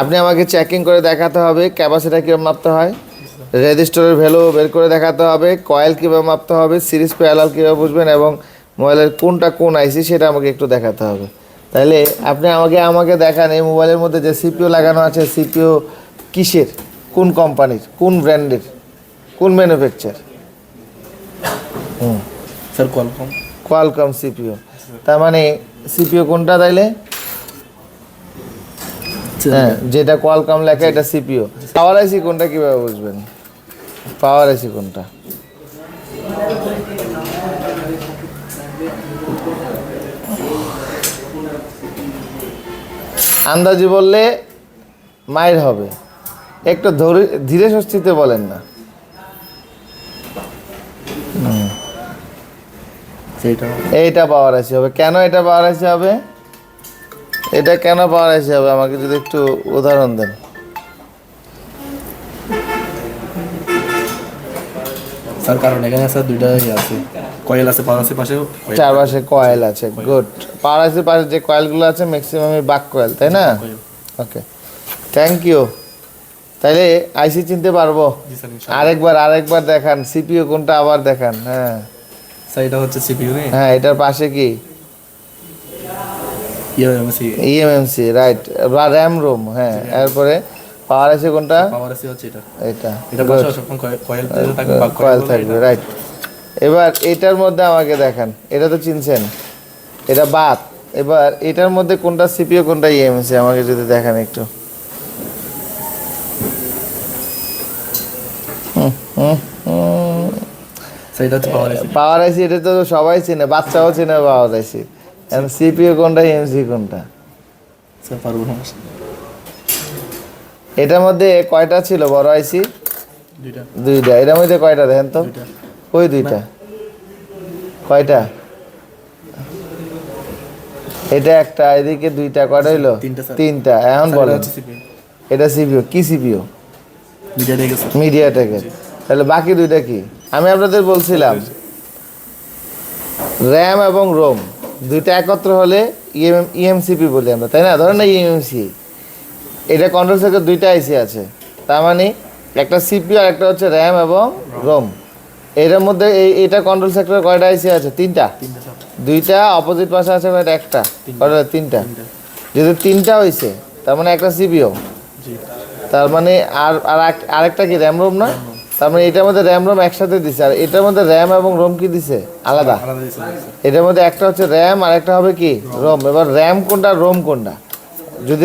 আপনি আমাকে চেকিং করে দেখাতে হবে ক্যাপাসিটা কীভাবে মাপতে হয়? রেজিস্টারের ভ্যালু বের করে দেখাতে হবে কয়েল কীভাবে মাপতে হবে সিরিজ প্যারাল কীভাবে বুঝবেন এবং মোবাইলের কোনটা কোন আইসি সেটা আমাকে একটু দেখাতে হবে। তাহলে আপনি আমাকে আমাকে দেখান এই মোবাইলের মধ্যে যে সিপিও লাগানো আছে সিপিও কিসের? কোন কোম্পানির কোন ব্র্যান্ডের কোন ম্যানুফ্যাকচার হুম। স্যার কলকম কোয়ালকম সিপিও তার মানে সিপিও কোনটা তাইলে? যেটা কোয়ালকম লেখা এটা সিপিও পাওয়ার আইসি কোনটা কীভাবে বুঝবেন? পাওয়ার আইসি কোনটা? আন্দাজি বললে মায়ের হবে। একটু ধরে ধীরে স্বস্তিতে বলেন না। এইটা পাওয়ার আইসি হবে। কেন এটা পাওয়ার আইসি হবে? এটা কেন আইসি হবে আমাকে যদি একটু উদাহরণ দেন। স্যার কারণ এখানে স্যার দুইটা আছে। কয়েল আছে পাওয়ার আছে পাশেও। coil। কয়েল আছে গুড। পাওয়ার পাশে যে কয়েলগুলো আছে ম্যাক্সিমামই বাক কয়েল তাই না? ওকে থ্যাংক ইউ তাইলে আইসি চিনতে পারব। আরেকবার আরেকবার দেখান। সিপিইউ কোনটা আবার দেখান হ্যাঁ। স্যার এটা হচ্ছে সিপিইউ হ্যাঁ এটার পাশে কি? M C eMMC right RAM ROM হ্যাঁ। এরপরে পাওয়ার আছে কোনটা? পাওয়ার আছে হচ্ছে এটা। এটা। এটা সবসময় কয়েল থাকবে কয়েল থাকবে রাইট এবার এটার মধ্যে আমাকে দেখান। এটা তো চিনছেন? এটা বাদ। এবার এটার মধ্যে কোনটা সিপিও কোনটা ইএমসি আমাকে যদি দেখান একটু। পাওয়ার আইসি এটা তো সবাই চেনে বাচ্চাও চেনে পাওয়ার আইসি সিপিও কোনটা ইএমসি কোনটা? স্যার পারব না। এটার মধ্যে কয়টা ছিল? বড় আইসি দুইটা। দুইটা। এটার মধ্যে কয়টা দেখেন তো? ওই দুইটা? কয়টা? এটা একটা এদিকে দুইটা কয়টা হইল? তিনটা, এখন বলেন। এটা সিপিও কি সিপিও মিডিয়া টেকের তাহলে বাকি দুইটা কি? আমি আপনাদের বলছিলাম। র্যাম এবং রোম দুইটা একত্র হলে ইএম ইএমসিপি বলি আমরা তাই না? ধরেন না ইএমসি এটা কন্ট্রোল সার্কিট দুইটা আইসি আছে। তার মানে একটা সিপিইউ আর একটা হচ্ছে র্যাম এবং রোম এটার মধ্যে এই এটা কন্ট্রোল সেক্টর কয়টা আইসি আছে? তিনটা? দুইটা অপোজিট পাশে আছে কয়টা? একটা। তিনটা। কয়টা? তিনটা। তিনটা। যদি তিনটা হয়েছে তার মানে একটা সিপিও তার মানে আর আর আরেকটা কি র্যাম রোম না? তার মানে এটার মধ্যে র্যাম রোম একসাথে দিছে আর এটার মধ্যে র্যাম এবং রোম কি দিছে? আলাদা। এটার মধ্যে একটা হচ্ছে র্যাম আর একটা হবে কি? রোম এবার র্যাম কোনটা রোম কোনটা? যদি